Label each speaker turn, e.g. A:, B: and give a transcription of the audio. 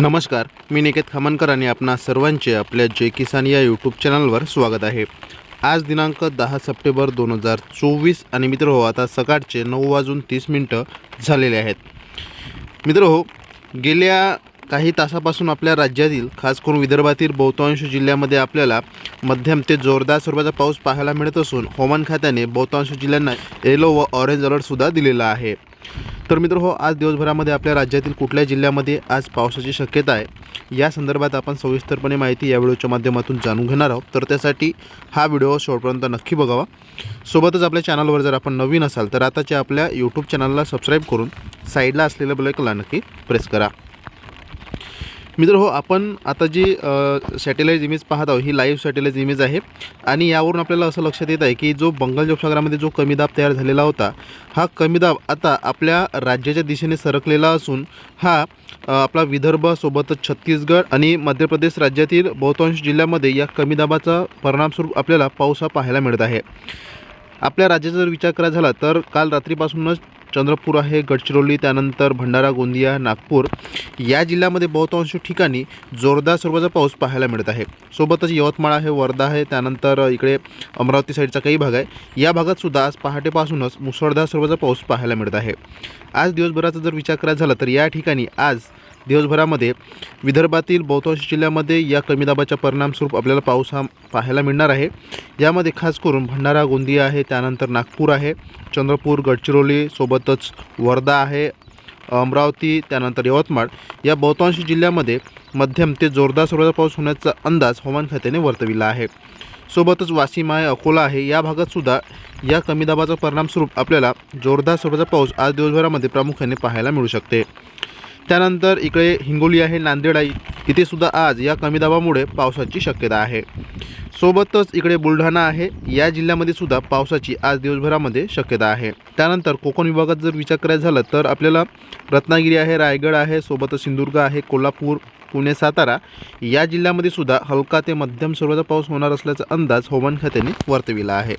A: नमस्कार मी निकेत खामनकर आणि आपणा सर्वांचे आपल्या जय किसान या यूट्यूब चॅनलवर स्वागत आहे. आज दिनांक दहा सप्टेंबर दोन हजार चोवीस आणि मित्र हो आता सकाळचे नऊ वाजून तीस मिनटं झालेले आहेत. मित्र हो गेल्या काही तासापासून आपल्या राज्यातील खास करून विदर्भातील बहुतांश जिल्ह्यामध्ये आपल्याला मध्यम ते जोरदार स्वरूपाचा पाऊस पाहायला मिळत असून हवामान खात्याने बहुतांश जिल्ह्यांना येलो व ऑरेंज अलर्टसुद्धा दिलेला आहे. तर मित्र हो आज दिवसभरामध्ये आपल्या राज्यातील कुठल्या जिल्ह्यामध्ये आज पावसाची शक्यता आहे. या संदर्भात आपण सविस्तरपणे माहिती या व्हिडिओच्या माध्यमातून जाणून घेणार आहोत. तर त्यासाठी हा व्हिडिओ शेवटपर्यंत नक्की बघावा. सोबतच आपल्या चॅनलवर जर आपण नवीन असाल तर आताच्या आपल्या यूट्यूब चॅनलला सबस्क्राईब करून साईडला असलेल्या बेलायकला नक्की प्रेस करा. मित्र हो आपण आता जी सॅटेलाईट इमेज पाहत आहोत ही लाईव्ह सॅटेलाईट इमेज आहे. आणि यावरून आपल्याला असं लक्षात येत आहे की जो बंगाल उपसागरामध्ये जो कमी दाब तयार झालेला होता हा कमी दाब आता आपल्या राज्याच्या दिशेने सरकलेला असून हा आपला विदर्भासोबतच छत्तीसगड आणि मध्य प्रदेश राज्यातील बहुतांश जिल्ह्यामध्ये या कमी दाबाचा परिणामस्वरूप आपल्याला पाऊस हा पाहायला मिळत आहे. आपल्या राज्याचा जर विचार करायचा झाला तर काल रात्रीपासूनच चंद्रपूर आहे गडचिरोली त्यानंतर भंडारा गोंदिया नागपूर या जिल्ह्यामध्ये बहुतांश ठिकाणी जोरदार स्वरूपाचा पाऊस पाहायला मिळत आहे. सोबतच यवतमाळ आहे वर्धा आहे त्यानंतर इकडे अमरावती साईडचा काही भाग आहे. या भागातसुद्धा आज पहाटेपासूनच मुसळधार स्वरूपाचा पाऊस पाहायला मिळत आहे. आज दिवसभराचा जर विचार करायचा झाला तर या ठिकाणी आज दिवसभरामध्ये विदर्भातील बहुतांश जिल्ह्यामध्ये या कमी दाबाच्या परिणामस्वरूप आपल्याला पाऊस हा पाहायला मिळणार आहे. यामध्ये खास करून भंडारा गोंदिया आहे त्यानंतर नागपूर आहे चंद्रपूर गडचिरोली सोबतच वर्धा आहे अमरावती त्यानंतर यवतमाळ. या बहुतांश जिल्ह्यामध्ये मध्यम ते जोरदार स्वरूपाचा पाऊस होण्याचा अंदाज हवामान खात्याने वर्तविला आहे. सोबतच वाशिम आहे अकोला आहे या भागातसुद्धा या कमी दाबाचा परिणामस्वरूप आपल्याला जोरदार स्वरूपाचा पाऊस आज दिवसभरामध्ये प्रामुख्याने पाहायला मिळू शकते. त्यानंतर इकडे हिंगोली आहे नांदेड आहे इथे सुद्धा आज या कमी दाबामुळे पावसाची शक्यता आहे. सोबतच इकडे बुलढाणा आहे. या जिल्ह्यामध्ये सुद्धा पावसाची आज दिवसभरामध्ये शक्यता आहे. त्यानंतर कोकण विभागात जर विचार करायचा झाला तर आपल्याला रत्नागिरी आहे रायगड आहे सोबतच सिंधुदुर्ग आहे कोल्हापूर पुणे सातारा या जिल्ह्यामध्ये सुद्धा हलका ते मध्यम स्वरूपाचा पाऊस होणार असल्याचा अंदाज हवामान खात्याने वर्तविला आहे.